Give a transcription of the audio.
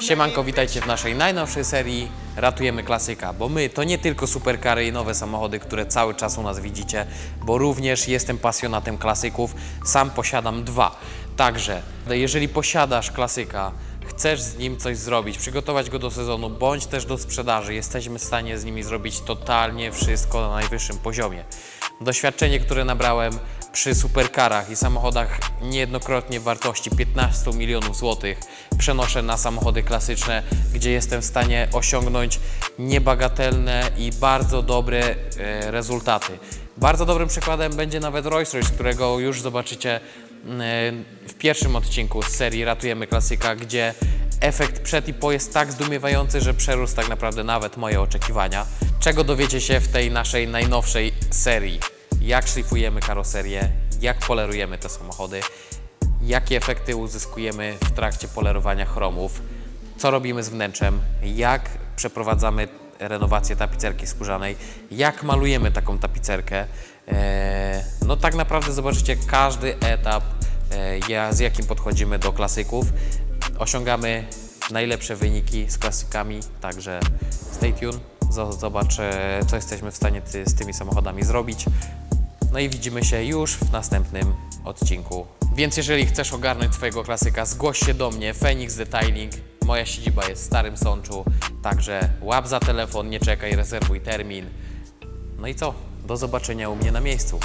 Siemanko, witajcie w naszej najnowszej serii Ratujemy Klasyka, bo my to nie tylko superkary i nowe samochody, które cały czas u nas widzicie, bo również jestem pasjonatem klasyków, sam posiadam dwa. Także, jeżeli posiadasz klasyka, chcesz z nim coś zrobić, przygotować go do sezonu, bądź też do sprzedaży, jesteśmy w stanie z nimi zrobić totalnie wszystko na najwyższym poziomie. Doświadczenie, które nabrałem przy superkarach i samochodach niejednokrotnie w wartości 15 milionów złotych przenoszę na samochody klasyczne, gdzie jestem w stanie osiągnąć niebagatelne i bardzo dobre e, rezultaty. Bardzo dobrym przykładem będzie nawet Rolls-Royce, którego już zobaczycie w pierwszym odcinku z serii Ratujemy Klasyka, gdzie efekt przed i po jest tak zdumiewający, że przerósł tak naprawdę nawet moje oczekiwania. Czego dowiecie się w tej naszej najnowszej serii? Jak szlifujemy karoserię, jak polerujemy te samochody, jakie efekty uzyskujemy w trakcie polerowania chromów, co robimy z wnętrzem, jak przeprowadzamy renowację tapicerki skórzanej, jak malujemy taką tapicerkę. Eee, No tak naprawdę zobaczycie każdy etap, e, z jakim podchodzimy do klasyków. Osiągamy najlepsze wyniki z klasykami, także stay tuned, zo- zobacz e, co jesteśmy w stanie z tymi samochodami zrobić. No i widzimy się już w następnym odcinku. Więc jeżeli chcesz ogarnąć swojego klasyka, zgłoś się do mnie, Phoenix Detailing. Moja siedziba jest w Starym Sączu, także łap za telefon, nie czekaj, rezerwuj termin. No i co? Do zobaczenia u mnie na miejscu.